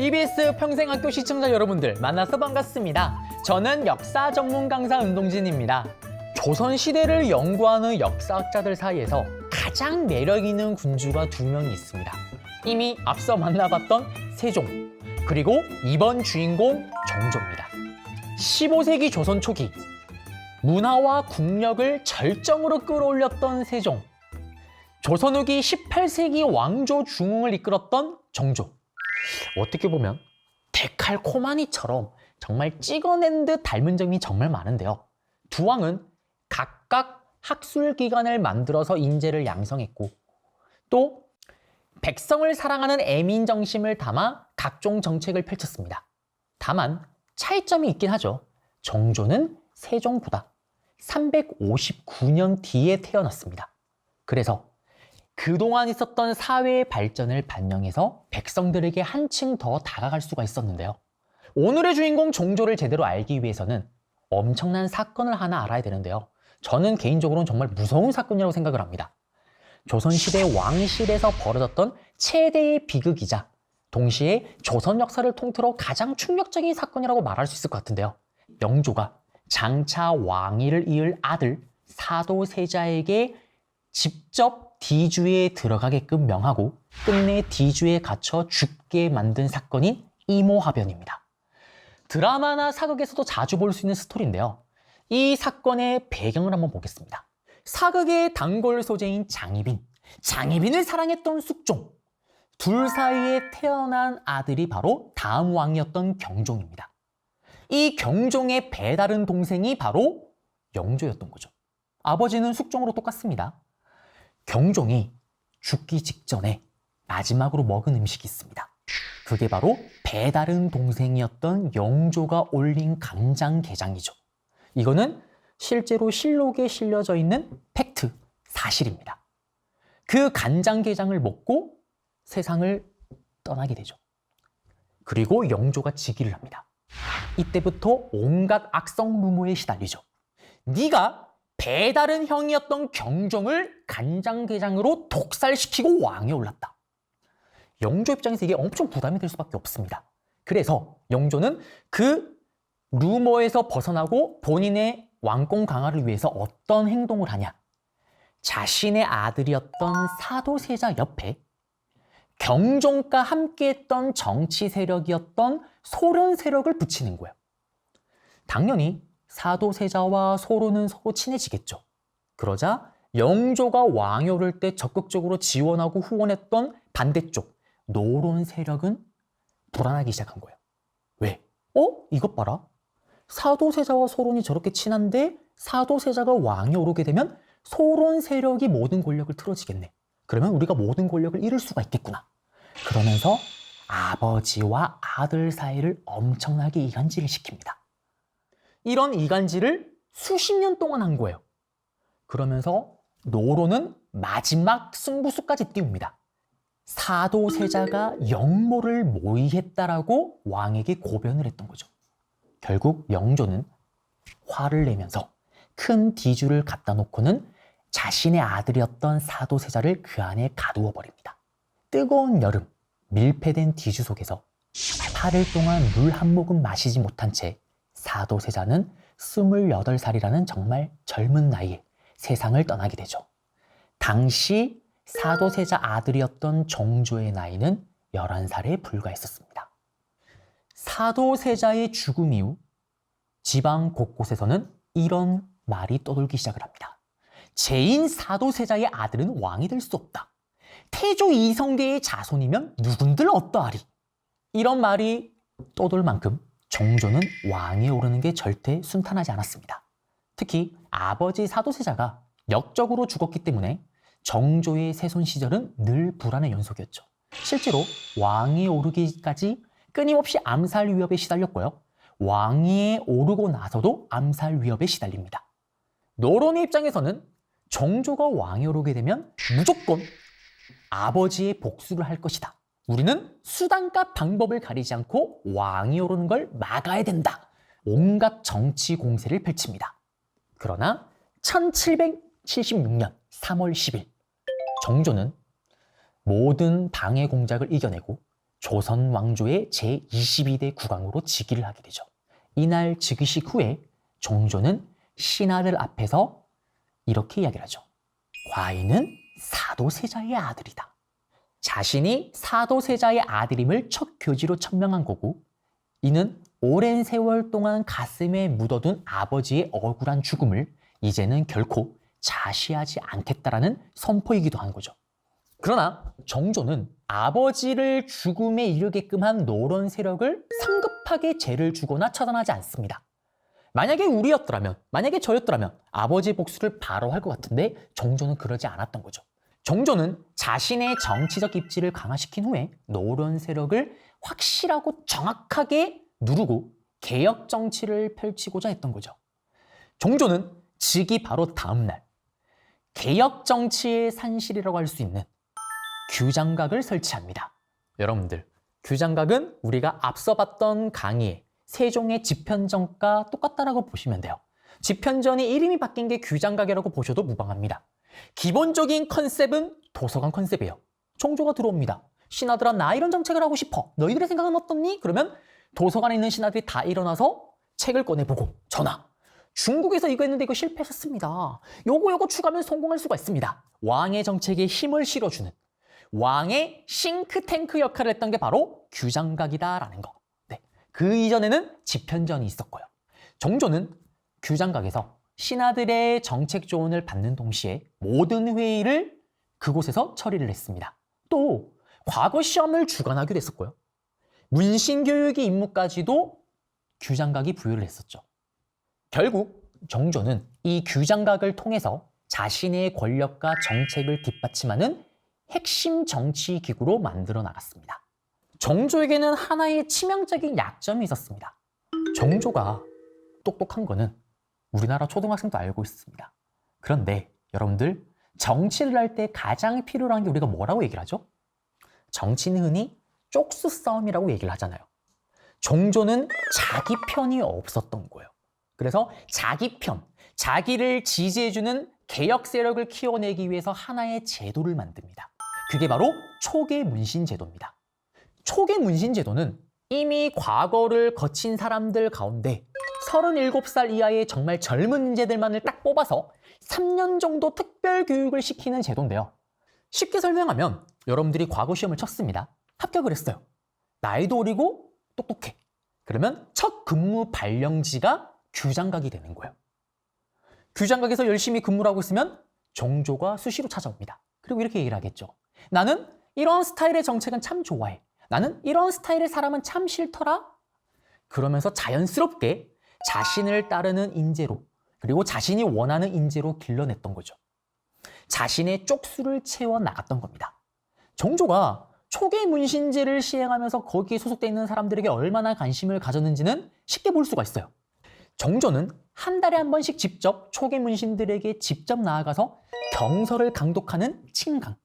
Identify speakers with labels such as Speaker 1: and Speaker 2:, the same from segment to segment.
Speaker 1: EBS 평생학교 시청자 여러분들 만나서 반갑습니다. 저는 역사 전문 강사 은동진입니다. 조선 시대를 연구하는 역사학자들 사이에서 가장 매력 있는 군주가 두 명이 있습니다. 이미 앞서 만나봤던 세종, 그리고 이번 주인공 정조입니다. 15세기 조선 초기, 문화와 국력을 절정으로 끌어올렸던 세종, 조선 후기 18세기 왕조 중흥을 이끌었던 정조. 어떻게 보면 데칼코마니처럼 정말 찍어낸 듯 닮은 점이 정말 많은데요. 두 왕은 각각 학술 기관을 만들어서 인재를 양성했고 또 백성을 사랑하는 애민 정심을 담아 각종 정책을 펼쳤습니다. 다만 차이점이 있긴 하죠. 정조는 세종보다 359년 뒤에 태어났습니다. 그래서 그동안 있었던 사회의 발전을 반영해서 백성들에게 한층 더 다가갈 수가 있었는데요. 오늘의 주인공 종조를 제대로 알기 위해서는 엄청난 사건을 하나 알아야 되는데요. 저는 개인적으로는 정말 무서운 사건이라고 생각을 합니다. 조선시대 왕실에서 벌어졌던 최대의 비극이자 동시에 조선 역사를 통틀어 가장 충격적인 사건이라고 말할 수 있을 것 같은데요. 영조가 장차 왕위를 이을 아들 사도세자에게 직접 디주에 들어가게끔 명하고 끝내 디주에 갇혀 죽게 만든 사건인 이모화변입니다. 드라마나 사극에서도 자주 볼 수 있는 스토리인데요. 이 사건의 배경을 한번 보겠습니다. 사극의 단골 소재인 장희빈, 장희빈을 사랑했던 숙종, 둘 사이에 태어난 아들이 바로 다음 왕이었던 경종입니다. 이 경종의 배다른 동생이 바로 영조였던 거죠. 아버지는 숙종으로 똑같습니다. 경종이 죽기 직전에 마지막으로 먹은 음식이 있습니다. 그게 바로 배다른 동생이었던 영조가 올린 간장게장이죠. 이거는 실제로 실록에 실려져 있는 팩트, 사실입니다. 그 간장게장을 먹고 세상을 떠나게 되죠. 그리고 영조가 즉위를 합니다. 이때부터 온갖 악성 루머에 시달리죠. 네가 배다른 형이었던 경종을 간장게장으로 독살시키고 왕에 올랐다. 영조 입장에서 이게 엄청 부담이 될 수밖에 없습니다. 그래서 영조는 그 루머에서 벗어나고 본인의 왕권 강화를 위해서 어떤 행동을 하냐. 자신의 아들이었던 사도세자 옆에 경종과 함께했던 정치 세력이었던 소련 세력을 붙이는 거예요. 당연히 사도세자와 소로는 서로 친해지겠죠. 그러자 영조가 왕이 오를 때 적극적으로 지원하고 후원했던 반대쪽 노론 세력은 불안하기 시작한 거예요. 왜? 어? 이것 봐라. 사도세자와 소론이 저렇게 친한데 사도세자가 왕이 오르게 되면 소론 세력이 모든 권력을 틀어지겠네. 그러면 우리가 모든 권력을 잃을 수가 있겠구나. 그러면서 아버지와 아들 사이를 엄청나게 이간질을 시킵니다. 이런 이간질을 수십 년 동안 한 거예요. 그러면서 노로는 마지막 승부수까지 띄웁니다. 사도세자가 영모를 모의했다라고 왕에게 고변을 했던 거죠. 결국 영조는 화를 내면서 큰 디주를 갖다 놓고는 자신의 아들이었던 사도세자를 그 안에 가두어 버립니다. 뜨거운 여름, 밀폐된 디주 속에서 8일 동안 물 한 모금 마시지 못한 채 사도세자는 28살이라는 정말 젊은 나이에 세상을 떠나게 되죠. 당시 사도세자 아들이었던 정조의 나이는 11살에 불과했었습니다. 사도세자의 죽음 이후 지방 곳곳에서는 이런 말이 떠돌기 시작을 합니다. 제인 사도세자의 아들은 왕이 될 수 없다. 태조 이성계의 자손이면 누군들 어떠하리? 이런 말이 떠돌 만큼 정조는 왕에 오르는 게 절대 순탄하지 않았습니다. 특히 아버지 사도세자가 역적으로 죽었기 때문에 정조의 세손 시절은 늘 불안의 연속이었죠. 실제로 왕위에 오르기까지 끊임없이 암살 위협에 시달렸고요. 왕위에 오르고 나서도 암살 위협에 시달립니다. 노론의 입장에서는 정조가 왕에 오르게 되면 무조건 아버지의 복수를 할 것이다. 우리는 수단과 방법을 가리지 않고 왕이 오르는 걸 막아야 된다. 온갖 정치 공세를 펼칩니다. 그러나 1776년 3월 10일 정조는 모든 방해 공작을 이겨내고 조선 왕조의 제22대 국왕으로 즉위를 하게 되죠. 이날 즉위식 후에 정조는 신하들 앞에서 이렇게 이야기를 하죠. 과인은 사도세자의 아들이다. 자신이 사도세자의 아들임을 첫 교지로 천명한 거고 이는 오랜 세월 동안 가슴에 묻어둔 아버지의 억울한 죽음을 이제는 결코 자시하지 않겠다라는 선포이기도 한 거죠. 그러나 정조는 아버지를 죽음에 이르게끔 한 노론 세력을 성급하게 죄를 주거나 처단하지 않습니다. 만약에 우리였더라면, 만약에 저였더라면 아버지 복수를 바로 할 것 같은데 정조는 그러지 않았던 거죠. 정조는 자신의 정치적 입지를 강화시킨 후에 노론 세력을 확실하고 정확하게 누르고 개혁 정치를 펼치고자 했던 거죠. 정조는 즉위 바로 다음 날 개혁 정치의 산실이라고 할 수 있는 규장각을 설치합니다. 여러분들, 규장각은 우리가 앞서 봤던 강의의 세종의 집현전과 똑같다라고 보시면 돼요. 집현전이 이름이 바뀐 게 규장각이라고 보셔도 무방합니다. 기본적인 컨셉은 도서관 컨셉이에요. 총조가 들어옵니다. 신하들아 나 이런 정책을 하고 싶어. 너희들의 생각은 어떻니? 그러면 도서관에 있는 신하들이 다 일어나서 책을 꺼내보고 전하. 중국에서 이거 했는데 이거 실패했었습니다. 요거 요거 추가하면 성공할 수가 있습니다. 왕의 정책에 힘을 실어주는 왕의 싱크탱크 역할을 했던 게 바로 규장각이다라는 거. 네. 그 이전에는 집현전이 있었고요. 정조는 규장각에서 신하들의 정책 조언을 받는 동시에 모든 회의를 그곳에서 처리를 했습니다. 또 과거 시험을 주관하기도 했었고요. 문신교육의 임무까지도 규장각이 부여를 했었죠. 결국 정조는 이 규장각을 통해서 자신의 권력과 정책을 뒷받침하는 핵심 정치 기구로 만들어 나갔습니다. 정조에게는 하나의 치명적인 약점이 있었습니다. 정조가 똑똑한 거는 우리나라 초등학생도 알고 있습니다. 그런데 여러분들 정치를 할 때 가장 필요로 한게 우리가 뭐라고 얘기를 하죠? 정치는 흔히 쪽수 싸움이라고 얘기를 하잖아요. 정조는 자기 편이 없었던 거예요. 그래서 자기 편, 자기를 지지해주는 개혁 세력을 키워내기 위해서 하나의 제도를 만듭니다. 그게 바로 초계 문신 제도입니다. 초계 문신 제도는 이미 과거를 거친 사람들 가운데 37살 이하의 정말 젊은 인재들만을 딱 뽑아서 3년 정도 특별 교육을 시키는 제도인데요. 쉽게 설명하면 여러분들이 과거 시험을 쳤습니다. 합격을 했어요. 나이도 어리고 똑똑해. 그러면 첫 근무 발령지가 규장각이 되는 거예요. 규장각에서 열심히 근무를 하고 있으면 정조가 수시로 찾아옵니다. 그리고 이렇게 얘기를 하겠죠. 나는 이런 스타일의 정책은 참 좋아해. 나는 이런 스타일의 사람은 참 싫더라. 그러면서 자연스럽게 자신을 따르는 인재로 그리고 자신이 원하는 인재로 길러냈던 거죠. 자신의 쪽수를 채워 나갔던 겁니다. 정조가 초계 문신제를 시행하면서 거기에 소속되어 있는 사람들에게 얼마나 관심을 가졌는지는 쉽게 볼 수가 있어요. 정조는 한 달에 한 번씩 직접 초계 문신들에게 직접 나아가서 경서를 강독하는 친강,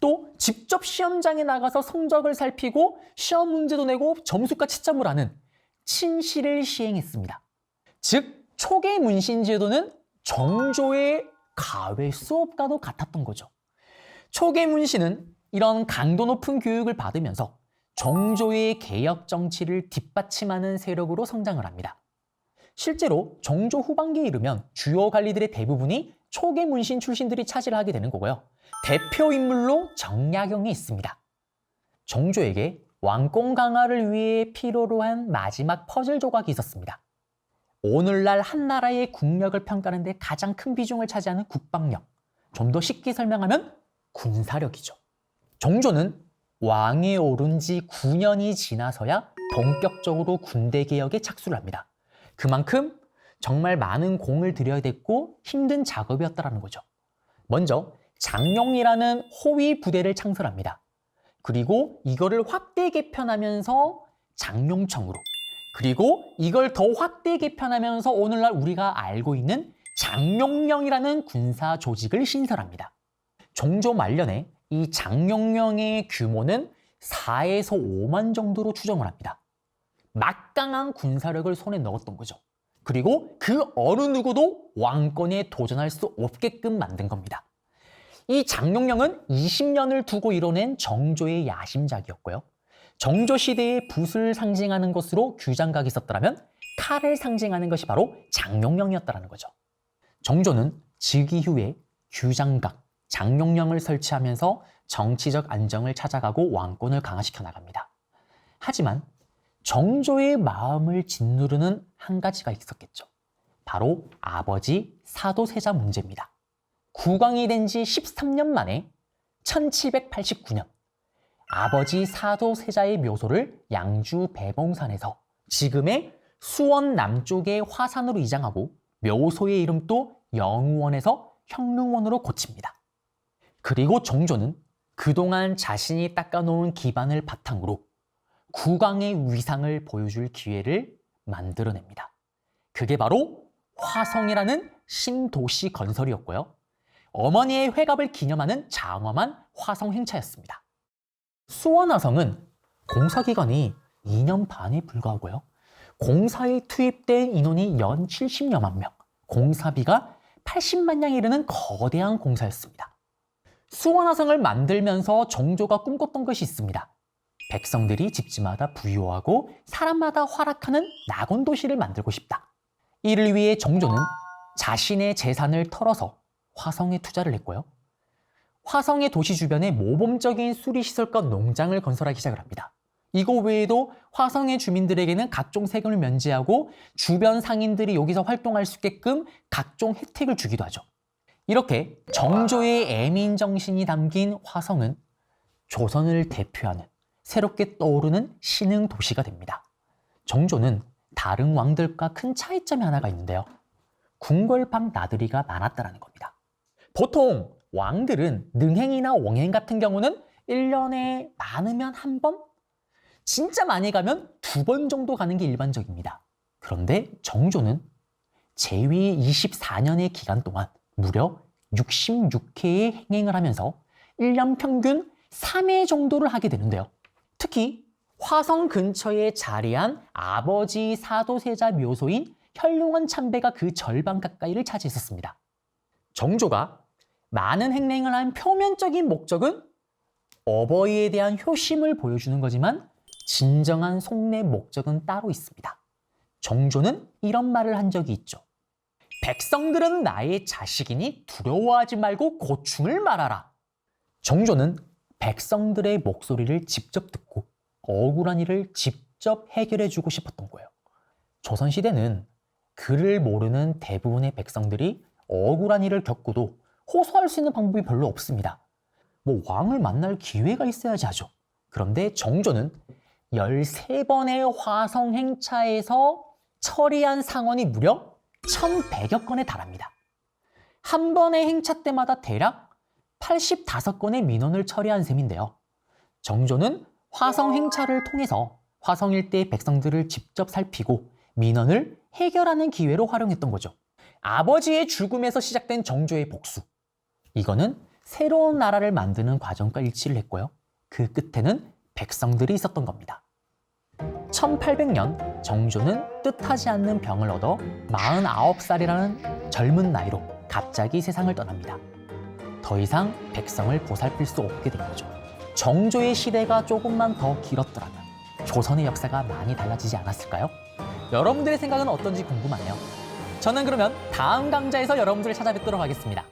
Speaker 1: 또 직접 시험장에 나가서 성적을 살피고 시험 문제도 내고 점수과 채점을 하는 친시를 시행했습니다. 즉, 초계 문신 제도는 정조의 가외 수업과도 같았던 거죠. 초계 문신은 이런 강도 높은 교육을 받으면서 정조의 개혁 정치를 뒷받침하는 세력으로 성장을 합니다. 실제로 정조 후반기에 이르면 주요 관리들의 대부분이 초계 문신 출신들이 차지를 하게 되는 거고요. 대표 인물로 정약용이 있습니다. 정조에게 왕권 강화를 위해 필요로 한 마지막 퍼즐 조각이 있었습니다. 오늘날 한 나라의 국력을 평가하는 데 가장 큰 비중을 차지하는 국방력. 좀 더 쉽게 설명하면 군사력이죠. 정조는 왕에 오른 지 9년이 지나서야 본격적으로 군대 개혁에 착수를 합니다. 그만큼 정말 많은 공을 들여야 됐고 힘든 작업이었다라는 거죠. 먼저 장룡이라는 호위 부대를 창설합니다. 그리고 이거를 확대 개편하면서 장룡청으로 그리고 이걸 더 확대 개편하면서 오늘날 우리가 알고 있는 장룡령이라는 군사 조직을 신설합니다. 정조 말년에 이 장룡령의 규모는 4에서 5만 정도로 추정을 합니다. 막강한 군사력을 손에 넣었던 거죠. 그리고 그 어느 누구도 왕권에 도전할 수 없게끔 만든 겁니다. 이 장룡령은 20년을 두고 이뤄낸 정조의 야심작이었고요. 정조 시대의 붓을 상징하는 것으로 규장각이 있었더라면 칼을 상징하는 것이 바로 장용령이었다는 거죠. 정조는 즉위 후에 규장각, 장용령을 설치하면서 정치적 안정을 찾아가고 왕권을 강화시켜 나갑니다. 하지만 정조의 마음을 짓누르는 한 가지가 있었겠죠. 바로 아버지 사도세자 문제입니다. 국왕이 된 지 13년 만에 1789년 아버지 사도세자의 묘소를 양주 배봉산에서 지금의 수원 남쪽의 화산으로 이장하고 묘소의 이름도 영우원에서 형릉원으로 고칩니다. 그리고 정조는 그동안 자신이 닦아놓은 기반을 바탕으로 국왕의 위상을 보여줄 기회를 만들어냅니다. 그게 바로 화성이라는 신도시 건설이었고요. 어머니의 회갑을 기념하는 장엄한 화성 행차였습니다. 수원화성은 공사 기간이 2년 반에 불과하고요. 공사에 투입된 인원이 연 70여만 명, 공사비가 80만 양에 이르는 거대한 공사였습니다. 수원화성을 만들면서 정조가 꿈꿨던 것이 있습니다. 백성들이 집집마다 부유하고 사람마다 활약하는 낙원 도시를 만들고 싶다. 이를 위해 정조는 자신의 재산을 털어서 화성에 투자를 했고요. 화성의 도시 주변에 모범적인 수리시설과 농장을 건설하기 시작을 합니다. 이거 외에도 화성의 주민들에게는 각종 세금을 면제하고 주변 상인들이 여기서 활동할 수 있게끔 각종 혜택을 주기도 하죠. 이렇게 정조의 애민 정신이 담긴 화성은 조선을 대표하는 새롭게 떠오르는 신흥 도시가 됩니다. 정조는 다른 왕들과 큰 차이점이 하나가 있는데요. 궁궐방 나들이가 많았다는 겁니다. 보통 왕들은 능행이나 원행 같은 경우는 1년에 많으면 한 번? 진짜 많이 가면 두 번 정도 가는 게 일반적입니다. 그런데 정조는 재위 24년의 기간 동안 무려 66회의 행행을 하면서 1년 평균 3회 정도를 하게 되는데요. 특히 화성 근처에 자리한 아버지 사도세자 묘소인 현룡원 참배가 그 절반 가까이를 차지했었습니다. 정조가 많은 행랭을 한 표면적인 목적은 어버이에 대한 효심을 보여주는 거지만 진정한 속내 목적은 따로 있습니다. 정조는 이런 말을 한 적이 있죠. 백성들은 나의 자식이니 두려워하지 말고 고충을 말하라. 정조는 백성들의 목소리를 직접 듣고 억울한 일을 직접 해결해 주고 싶었던 거예요. 조선시대는 글을 모르는 대부분의 백성들이 억울한 일을 겪고도 호소할 수 있는 방법이 별로 없습니다. 뭐 왕을 만날 기회가 있어야지 하죠. 그런데 정조는 13번의 화성 행차에서 처리한 상원이 무려 1100여 건에 달합니다. 한 번의 행차 때마다 대략 85건의 민원을 처리한 셈인데요. 정조는 화성 행차를 통해서 화성 일대의 백성들을 직접 살피고 민원을 해결하는 기회로 활용했던 거죠. 아버지의 죽음에서 시작된 정조의 복수. 이거는 새로운 나라를 만드는 과정과 일치를 했고요. 그 끝에는 백성들이 있었던 겁니다. 1800년 정조는 뜻하지 않는 병을 얻어 49살이라는 젊은 나이로 갑자기 세상을 떠납니다. 더 이상 백성을 보살필 수 없게 된 거죠. 정조의 시대가 조금만 더 길었더라면 조선의 역사가 많이 달라지지 않았을까요? 여러분들의 생각은 어떤지 궁금하네요. 저는 그러면 다음 강좌에서 여러분들을 찾아뵙도록 하겠습니다.